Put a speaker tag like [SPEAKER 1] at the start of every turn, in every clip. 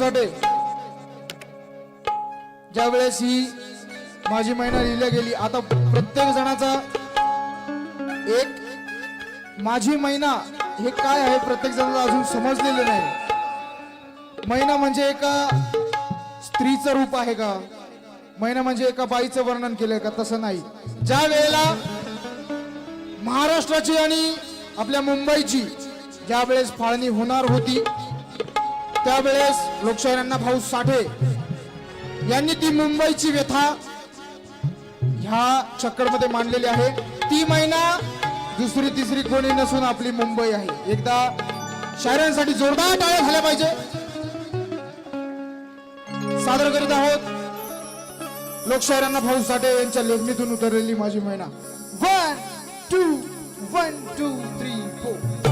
[SPEAKER 1] ज्यावेळेस ज्या वेळेस ही माझी महिना लिहिल्या गेली आता प्रत्येक जणाचा एक माझी महिना हे काय आहे प्रत्येक जणाला अजून समजलेलं नाही. महिना म्हणजे एका स्त्रीचं रूप आहे का? महिना म्हणजे एका बाईचं वर्णन केलंय का? तसं नाही. ज्या वेळेला महाराष्ट्राची आणि आपल्या मुंबईची ज्या वेळेस फाळणी होणार होती त्यावेळेस लोकशाहीरांना भाऊ साठे यांनी ती मुंबईची व्यथा ह्या चक्करमध्ये मांडलेली आहे. ती महिना दुसरी तिसरी कोणी नसून आपली मुंबई आहे. एकदा शायरांसाठी जोरदार टाळ्या झाल्या पाहिजे. सादर करीत आहोत लोकशाहीरांना भाऊ साठे यांच्या लेखणीतून उतरलेली माझी महिना one two one two three four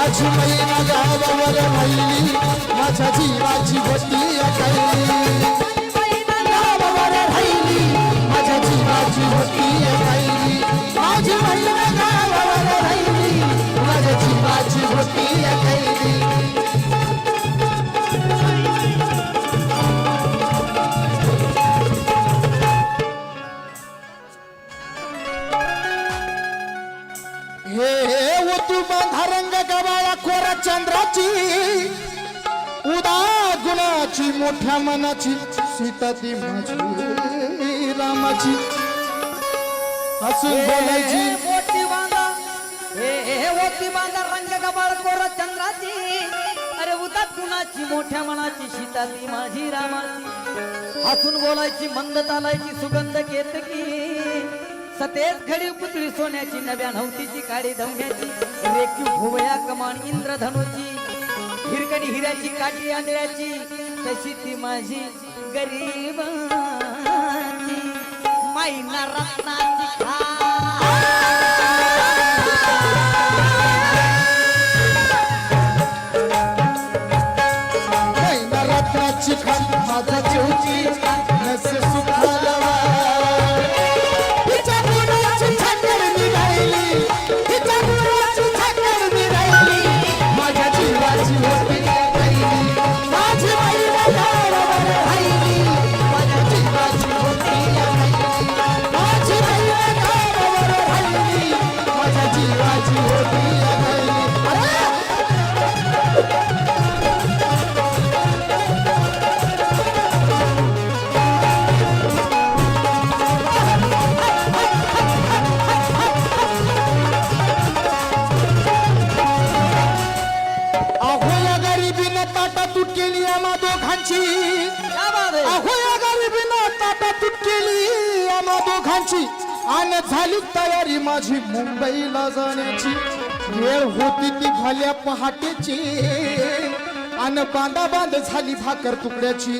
[SPEAKER 1] माझी मैना
[SPEAKER 2] गावावर
[SPEAKER 1] राहिली. माझ्या जीवाची गोष्टी राहिली मनाची सीता ती माझी रामाची. हसून बोलायची.
[SPEAKER 2] मोठी बांधा. हे हे ओटी बांधा रंग गबाळ कोर चंद्राची. अरे उदात कुणाची मोठ्या मनाची शीताली माझी रामाची. हसून बोलायची मंद तालायची सुगंध केतकी. सतेज खडी पुतळी सोन्याची नव्या नवतीची काळी धवण्याची. रेखी भुवया कमान इंद्रधनुची. हिरकणी हिऱ्याची काठी आंधळ्याची. तशी ती माझी गरीब माईना रत्नाची खा
[SPEAKER 1] दोघांची
[SPEAKER 2] क्या बात आहे
[SPEAKER 1] अहो या गरिबीनं ताटा तूट केली आम्हा दोघांची. आणि झाली तयारी माझी मुंबईला जाण्याची. वेळ होती ती भल्या पहाटेची. आणि बांधा बांध झाली भाकर तुकड्याची.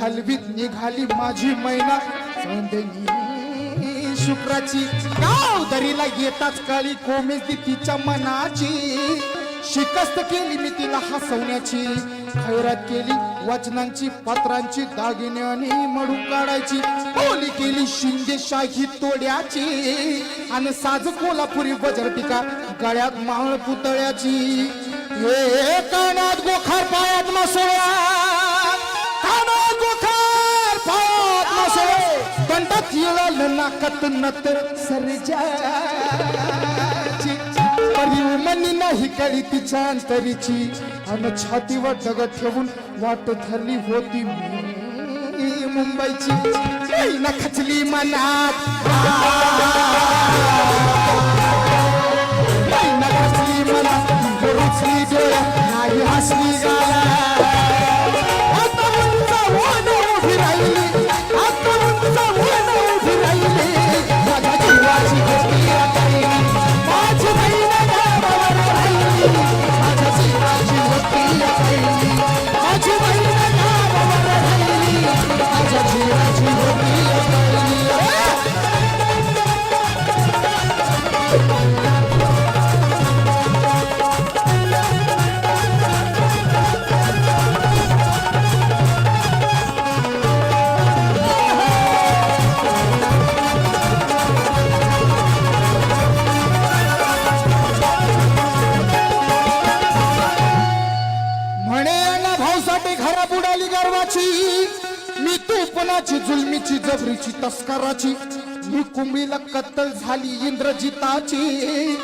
[SPEAKER 1] घालवीत निघाली माझी मैना. चांदणी शुक्राची. गाव दरीला येताच काळी कोमेज तिच्या मनाची. शिकस्त केली मी तिला हसवण्याची. खैरात केली वचनांची पत्रांची दागिने मडून काढायची. बोली केली शिंदे शाही तोड्याची. आणि साज कोल्हापुरी बजर टिका गळ्यात माळ पुतळ्याची. हे कानात गोखार पायात मासोळ्या. कानात गोखार पायात मासोळ्या. कंटात येळालं नाकात नत सरजा. मनी नाही कळी तिच्या अंतरीची. अन छातीवर दगड ठेवून वाट धरली होती मुंबईची खचली मनात. भाऊसाठी घरा बुडाली गर्वाची. मी तूपणाची जुलमीची जबरीची तस्कराची. मी कुंभीला कत्तल झाली इंद्रजिताची.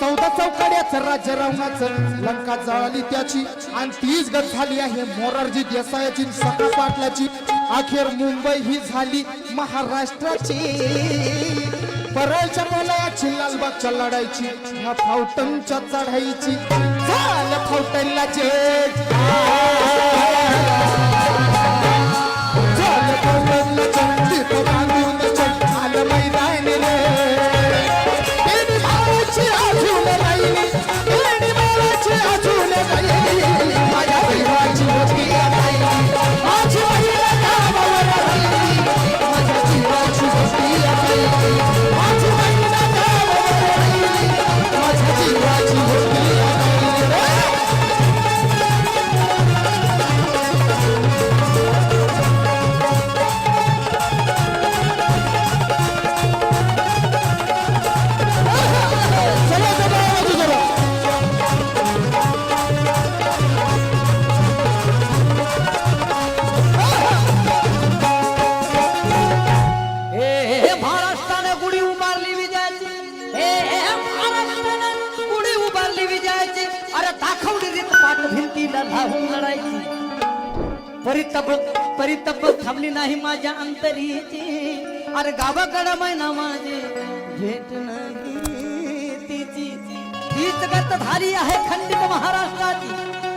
[SPEAKER 1] चौदा चौकड्याचं राज्य रावणाचं लंका जळाली त्याची. आणि तीच गत झाली आहे मोरारजी देसायाची सका पाटलाची. अखेर मुंबई ही झाली महाराष्ट्राची. परळच्या मनाची लालबागच्या लढायची ह्या फावटनच्या चढायची झालं फावटनला जेट
[SPEAKER 2] नाही माझ्या अंतरीची. अरे गावाकडं मैना माझे भेट नाही तिची. तीच गत झाली आहे खंडित महाराष्ट्राची.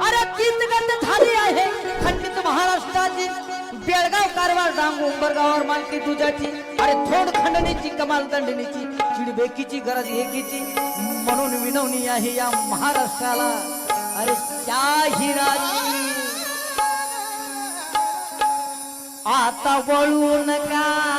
[SPEAKER 2] अरे तीच गत झाली आहे खंडित महाराष्ट्राची. बेळगाव कारवार डांग उंबरगावावर मालकी तुझ्याची अरे थोड खंडणीची कमाल दंडणीची. चिडबेकीची गरज एकीची. म्हणून विनवणी आहे या महाराष्ट्राला. अरे त्या हिराची आता वळू नका.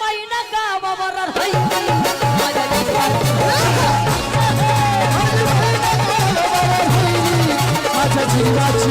[SPEAKER 1] मैना गावावर माझ्या जीवाची